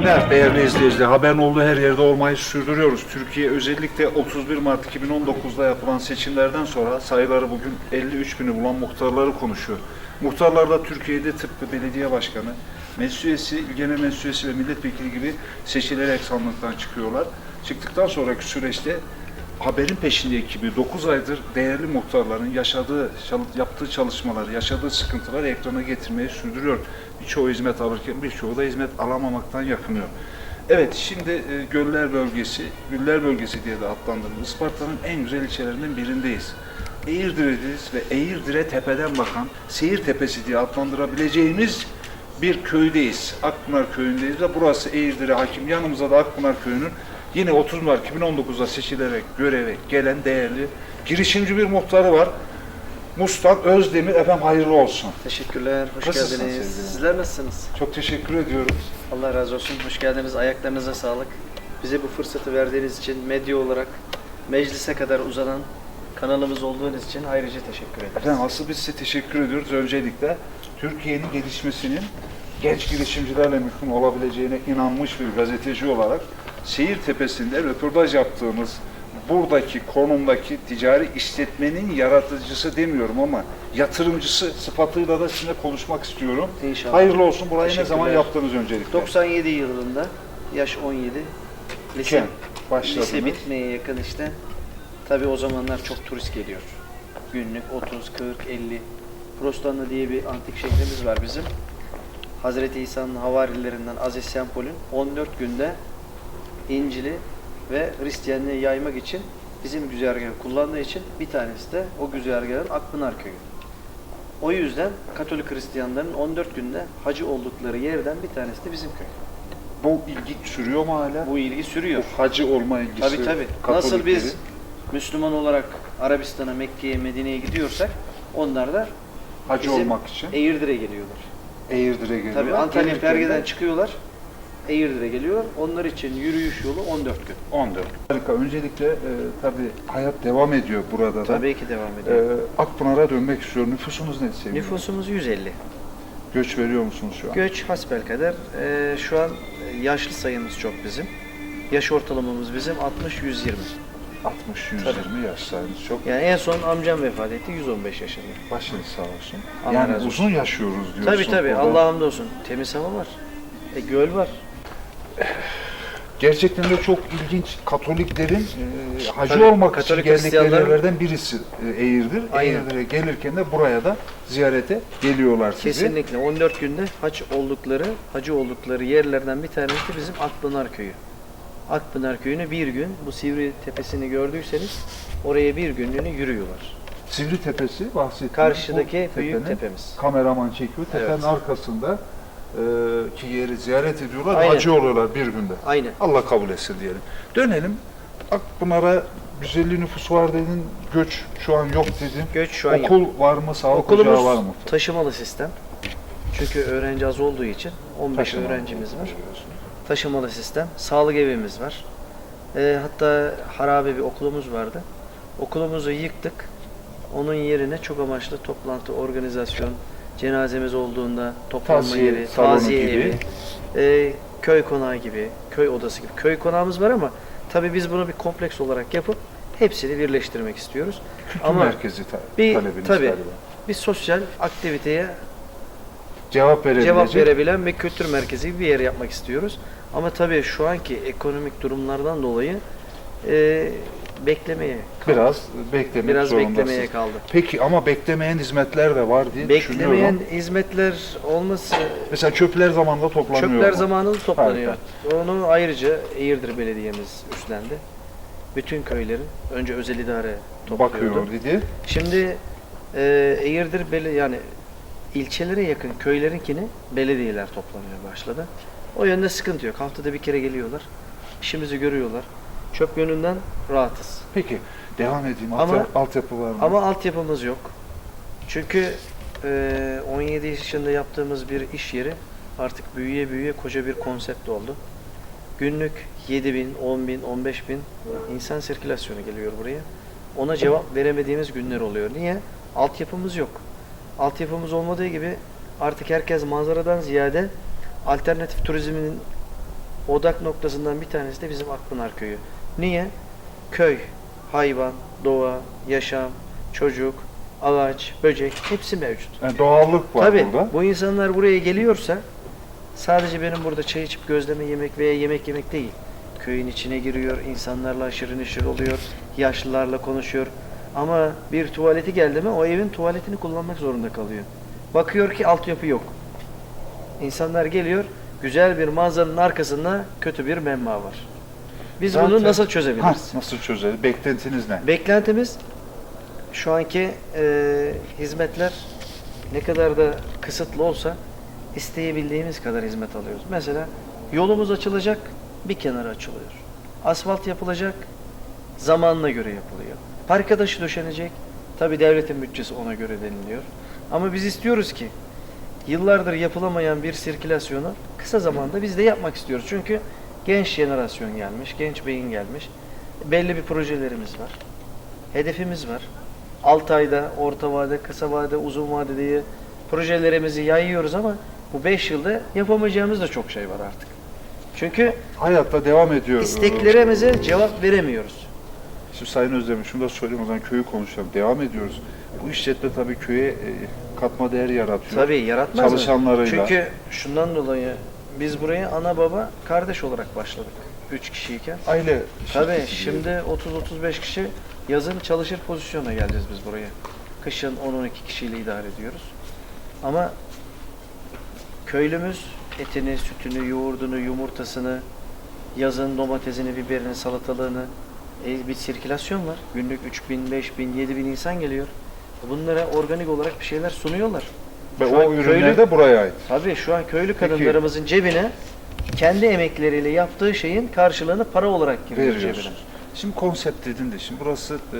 Günler değerli izleyiciler. Haberin olduğu her yerde olmayı sürdürüyoruz. Türkiye özellikle 31 Mart 2019'da yapılan seçimlerden sonra sayıları bugün 53 bini bulan muhtarları konuşuyor. Muhtarlar da Türkiye'de tıpkı belediye başkanı, meclis üyesi, genel meclis üyesi ve milletvekili gibi seçilerek sandıktan çıkıyorlar. Çıktıktan sonraki süreçte haberin peşinde ekibi 9 aydır değerli muhtarların yaşadığı, yaptığı çalışmaları, yaşadığı sıkıntıları ekrana getirmeyi sürdürüyor. Birçoğu hizmet alırken birçoğu da hizmet alamamaktan yakınıyor. Evet, şimdi e, Göller Bölgesi, Güller Bölgesi diye de adlandırılır. Isparta'nın en güzel ilçelerinden birindeyiz. Eğirdire'deyiz ve Eğirdir'e tepeden bakan Seyir Tepesi diye adlandırabileceğimiz bir köydeyiz. Akpınar köyündeyiz ve burası Eğirdir'e hakim. Yanımızda da Akpınar köyünün yine 30 Mart 2019'da seçilerek göreve gelen değerli girişimci bir muhtarı var. Mustan Özdemir efendim hayırlı olsun. Teşekkürler, hoş Nasılsınız geldiniz. sevgili? Sizler nasılsınız? Çok teşekkür ediyoruz. Allah razı olsun, hoş geldiniz. Ayaklarınıza sağlık. Bize bu fırsatı verdiğiniz için medya olarak meclise kadar uzanan kanalımız olduğunuz için ayrıca teşekkür ederiz. Efendim asıl biz size teşekkür ediyoruz. Öncelikle Türkiye'nin gelişmesinin genç girişimcilerle mümkün olabileceğine inanmış bir gazeteci olarak Seyir Tepesi'nde röportaj yaptığımız buradaki konumdaki ticari işletmenin yaratıcısı demiyorum ama yatırımcısı sıfatıyla da sizinle konuşmak istiyorum. İnşallah. Hayırlı olsun. Burayı ne zaman yaptınız öncelikle? 97 yılında, yaş 17, lise, İken başladınız. lise bitmeye yakın işte. Tabii o zamanlar çok turist geliyor. Günlük 30, 40, 50. Prostanlı diye bir antik şehrimiz var bizim. Hazreti İsa'nın havarilerinden Aziz Sempol'ün 14 günde İncil'i ve Hristiyanlığı yaymak için bizim güzergahı kullandığı için bir tanesi de o güzergahın Akpınar Köyü. O yüzden Katolik Hristiyanların 14 günde hacı oldukları yerden bir tanesi de bizim köy. Bu ilgi sürüyor mu hala? Bu ilgi sürüyor. Bu hacı olma ilgisi. Tabii tabii. Nasıl biz Müslüman olarak Arabistan'a, Mekke'ye, Medine'ye gidiyorsak onlar da hacı olmak için Eğirdir'e geliyorlar. Eğirdir'e geliyor. Tabii Antalya Perge'den çıkıyorlar. Eğirdir'e geliyor. Onlar için yürüyüş yolu 14 gün. 14. Harika. Öncelikle e, tabii hayat devam ediyor burada da. Tabii ki devam ediyor. E, Akpınar'a dönmek istiyorum. Nüfusunuz ne sevgili? Nüfusumuz 150. Göç veriyor musunuz şu an? Göç hasbelkader. Ee, şu an yaşlı sayımız çok bizim. Yaş ortalamamız bizim 60-120. 60-120 yaşlarınız çok. Yani en son amcam vefat etti 115 yaşında. Başınız sağ olsun. Allah yani olsun. uzun yaşıyoruz diyorsun. Tabii tabii burada. Allah'a hamdolsun. Temiz hava var. E göl var. Gerçekten de çok ilginç Katoliklerin e, hacı Tabii, olmak Katolik için geldikleri yerlerden birisi e, Eğirdir. Aynen. Eğirdir'e gelirken de buraya da ziyarete geliyorlar sizi. Kesinlikle 14 günde haç oldukları, hacı oldukları yerlerden bir tanesi bizim Akpınar Köyü. Akpınar Köyü'nü bir gün bu Sivri Tepesi'ni gördüyseniz oraya bir günlüğüne yürüyorlar. Sivri Tepesi bahsettiğimiz Karşıdaki büyük tepenin tepemiz. Kameraman çekiyor. Tepenin Evet. arkasında ki yeri ziyaret ediyorlar. Aynen. Hacı oluyorlar bir günde. Aynen. Allah kabul etsin diyelim. Dönelim. Akpınar'a 150 nüfus var dedin. Göç şu an yok dedin. Göç şu an yok. Okul var mı? Sağlık Okulumuz ocağı var mı? taşımalı sistem. Çünkü öğrenci az olduğu için 15 Taşımalı. öğrencimiz var. Taşımalı sistem. Sağlık evimiz var. E, hatta harabe bir okulumuz vardı. Okulumuzu yıktık. Onun yerine çok amaçlı toplantı, organizasyon, cenazemiz olduğunda toplanma Taziye yeri, taziye gibi. evi, e, köy konağı gibi, köy odası gibi. Köy konağımız var ama tabii biz bunu bir kompleks olarak yapıp hepsini birleştirmek istiyoruz. Kültür Ama merkezi ta- bir talebiniz tabii galiba. bir sosyal aktiviteye Cevap verebilecek. cevap verebilen bir kültür merkezi gibi bir yer yapmak istiyoruz. Ama tabii şu anki ekonomik durumlardan dolayı e, beklemeye kaldı. Biraz beklemek Biraz zorundasınız. beklemeye kaldı. Peki ama beklemeyen hizmetler de var diye Beklemeyen düşünüyorum. hizmetler olması Mesela çöpler zamanında toplanıyor çöpler mu? zamanında toplanıyor. Onu ayrıca Eğirdir Belediye'miz üstlendi. Bütün köylerin önce özel idare topluyordu. Bakıyor dedi. Şimdi e, Eğirdir Bele yani ilçelere yakın köylerinkini belediyeler toplamaya başladı. O yönde sıkıntı yok. Haftada bir kere geliyorlar. İşimizi görüyorlar. Çöp yönünden rahatız. Peki devam edeyim. Ama- Alt, altyapı var mı? Ama altyapımız yok. Çünkü e, 17 yaşında yaptığımız bir iş yeri artık büyüye büyüye koca bir konsept oldu. Günlük 7 bin, 10 bin, 15 bin insan sirkülasyonu geliyor buraya. Ona cevap veremediğimiz günler oluyor. Niye? Altyapımız yok. Altyapımız olmadığı gibi artık herkes manzaradan ziyade alternatif turizmin odak noktasından bir tanesi de bizim Akpınar Köyü. Niye? Köy, hayvan, doğa, yaşam, çocuk, ağaç, böcek hepsi mevcut. Yani doğallık var Tabii burada. bu insanlar buraya geliyorsa sadece benim burada çay içip gözleme yemek veya yemek yemek değil. Köyün içine giriyor, insanlarla aşırı neşir oluyor, yaşlılarla konuşuyor. Ama bir tuvaleti geldi mi o evin tuvaletini kullanmak zorunda kalıyor. Bakıyor ki altyapı yok. İnsanlar geliyor, güzel bir manzaranın arkasında kötü bir menba var. Biz bunu Zaten- nasıl Ha, çözebiliriz? nasıl çözelim? Beklentiniz ne? Beklentimiz şu anki e, hizmetler ne kadar da kısıtlı olsa isteyebildiğimiz kadar hizmet alıyoruz. Mesela yolumuz açılacak, bir kenara açılıyor. Asfalt yapılacak, zamanına göre yapılıyor. Park taşı döşenecek, tabi devletin bütçesi ona göre deniliyor. Ama biz istiyoruz ki yıllardır yapılamayan bir sirkülasyonu kısa zamanda biz de yapmak istiyoruz. Çünkü genç jenerasyon gelmiş, genç beyin gelmiş. Belli bir projelerimiz var. Hedefimiz var. 6 ayda, orta vade, kısa vade, uzun vade diye projelerimizi yayıyoruz ama bu 5 yılda yapamayacağımız da çok şey var artık. Çünkü Hayatta devam ediyor. isteklerimize cevap veremiyoruz. Şimdi Sayın Özdemir şunu da söyleyeyim o zaman köyü konuşalım. Devam ediyoruz. Bu işletme tabii köye e, katma değer yaratıyor. Tabii yaratmaz mı? Çalışanlarıyla. Çünkü şundan dolayı biz buraya ana baba kardeş olarak başladık. 3 kişiyken. Aile Tabii şimdi 30-35 kişi yazın çalışır pozisyona geleceğiz biz buraya. Kışın 10-12 kişiyle idare ediyoruz. Ama köylümüz etini, sütünü, yoğurdunu, yumurtasını, yazın domatesini, biberini, salatalığını e, bir sirkülasyon var. Günlük 3000, 5000, 7000 insan geliyor. Bunlara organik olarak bir şeyler sunuyorlar. Ve Şu o ürünler köylü- de buraya ait. Tabii şu an köylü Peki. kadınlarımızın cebine kendi emekleriyle yaptığı şeyin karşılığını para olarak giriyor cebine. Şimdi konsept dedin de şimdi burası e,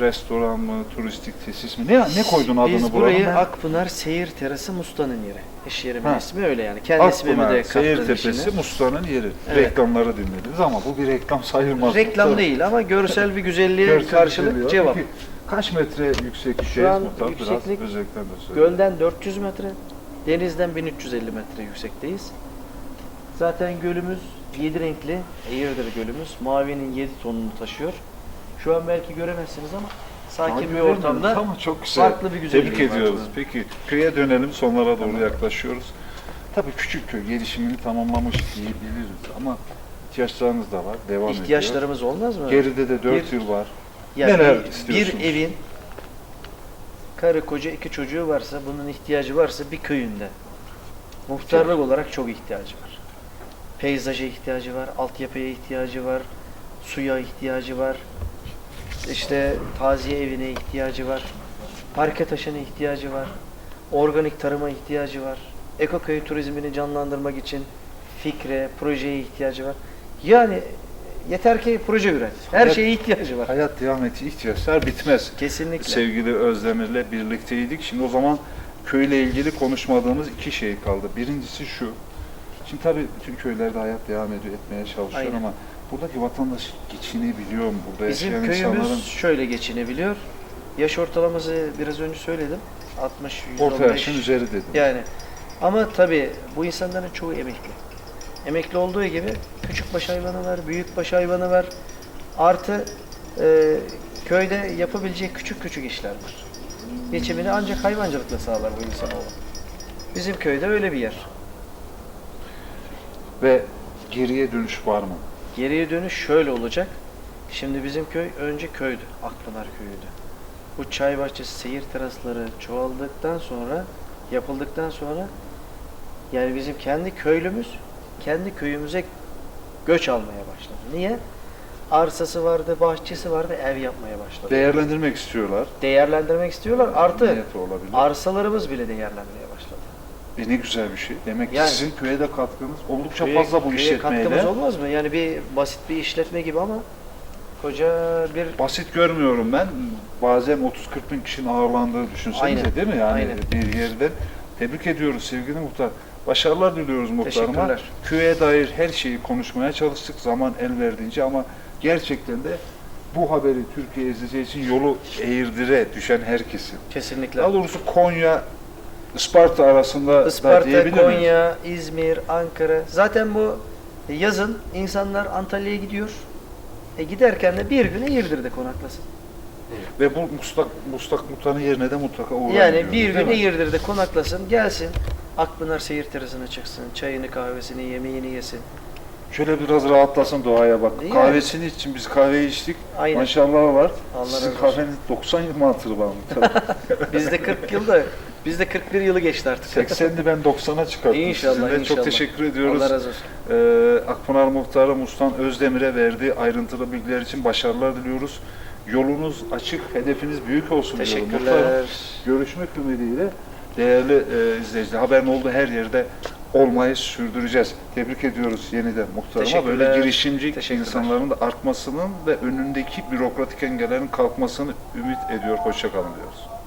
restoran mı, turistik tesis mi? Ne ne koydun adını Biz buranın? burayı Akpınar Seyir Terası Musta'nın yeri. İş yerimin Ha. ismi öyle yani. Kendi ismimi Akpınar, de Seyir kattım Tepesi, içine. Musta'nın yeri. Evet. Reklamları dinlediniz ama bu bir reklam sayılmaz. Reklam değil ama görsel bir güzelliğe Görsel karşılık güzelliği cevap. Peki, kaç metre yükseklikteyiz Şu an Muhtar? yükseklik de söyle. Gölden 400 metre, denizden 1350 metre yüksekteyiz. Zaten gölümüz 7 renkli, Eğirdir gölümüz. Mavinin 7 tonunu taşıyor. Şu an belki göremezsiniz ama sakin Daha bir ortamda Ama çok güzel. farklı bir güzelliği Tebrik var ediyoruz. bunun. Peki köye dönelim sonlara doğru yaklaşıyoruz. Tabii küçük köy gelişimini tamamlamış diyebiliriz ama ihtiyaçlarınız da var. Devam ediyor. ihtiyaçlarımız olmaz mı? Geride de 4 Bir- yıl var. Yani Neler bir- evin karı koca iki çocuğu varsa, bunun ihtiyacı varsa bir köyünde muhtarlık olarak çok ihtiyacı var. Peyzaja ihtiyacı var, altyapıya ihtiyacı var, suya ihtiyacı var, işte taziye evine ihtiyacı var, parke taşına ihtiyacı var, organik tarıma ihtiyacı var, ekoköy turizmini canlandırmak için fikre, projeye ihtiyacı var. Yani yeter ki proje üret. Her Evet. şeye ihtiyacı var. Hayat devam etti. ihtiyaçlar bitmez. Kesinlikle. Sevgili Özdemir'le birlikteydik. Şimdi o zaman köyle ilgili konuşmadığımız iki şey kaldı. Birincisi şu. Şimdi tabii bütün köylerde hayat devam ediyor, etmeye çalışıyor Aynen. ama buradaki vatandaş geçinebiliyor mu? Burada Bizim yaşayan köyümüz insanların şöyle geçinebiliyor. Yaş ortalaması biraz önce söyledim. 60 orta 115. yaşın üzeri dedim. Yani ama tabii bu insanların çoğu emekli. Emekli olduğu gibi küçük baş hayvanı var, büyük baş hayvanı var. Artı e, köyde yapabileceği küçük küçük işler var. Geçimini ancak hayvancılıkla sağlar bu insanoğlu. Bizim köyde öyle bir yer. Ve geriye dönüş var mı? Geriye dönüş şöyle olacak. Şimdi bizim köy önce köydü. Akpınar köyüydü. Bu çay bahçesi, seyir terasları çoğaldıktan sonra, yapıldıktan sonra yani bizim kendi köylümüz kendi köyümüze göç almaya başladı. Niye? Arsası vardı, bahçesi vardı, ev yapmaya başladı. Değerlendirmek istiyorlar. Değerlendirmek istiyorlar. Artı Niyeti olabilir. arsalarımız bile değerlenmeye başladı. E ne güzel bir şey. Demek ki Yani- sizin köye de katkınız oldukça Köye- fazla bu köye işletmeyle. katkımız olmaz mı? Yani bir basit bir işletme gibi ama koca bir Basit görmüyorum ben. Bazen 30-40 bin kişinin ağırlandığı düşünsenize Aynen, değil mi? Yani aynen. bir yerde. Tebrik ediyoruz sevgili muhtar. Başarılar diliyoruz muhtarıma. Teşekkürler. Köye dair her şeyi konuşmaya çalıştık zaman el verdiğince ama gerçekten de bu haberi Türkiye izleyeceği için yolu eğirdire düşen herkesin. kesinlikle. Daha doğrusu Konya, Isparta arasında da Isparta, diyebilir miyiz? Konya, İzmir, Ankara. Zaten bu yazın insanlar Antalya'ya gidiyor. E giderken de bir gün Eğirdir'de konaklasın. Ve bu Mustak, Mustak Muhtar'ın yerine de mutlaka uğrayın Yani bir gün? Eğirdir'de konaklasın, gelsin. Akpınar seyir terasına çıksın, çayını, kahvesini, yemeğini yesin. Şöyle biraz rahatlasın doğaya bak. Yani. Kahvesini için biz kahveyi içtik. Aynen. Maşallah var. Allah Sizin razı olsun. kahveniz 90 yıl mı hatırı var mı? Bizde 40 yılda, bizde 41 yılı geçti artık. 80'di ben 90'a çıkarttım. İnşallah, Sizinle. inşallah. Çok teşekkür ediyoruz. Allah razı olsun. Ee, Akpınar Muhtarı Mustan Özdemir'e verdiği ayrıntılı bilgiler için başarılar diliyoruz. Yolunuz açık, hedefiniz büyük olsun diyorum. Muhtarım. Teşekkürler. Görüşmek ümidiyle değerli e, izleyiciler. Haberin olduğu her yerde olmayı sürdüreceğiz. Tebrik ediyoruz yeniden muhtarıma. Teşekkürler. Böyle girişimci Teşekkürler. insanların da artmasının ve önündeki bürokratik engellerin kalkmasını ümit ediyor. Hoşçakalın diyoruz.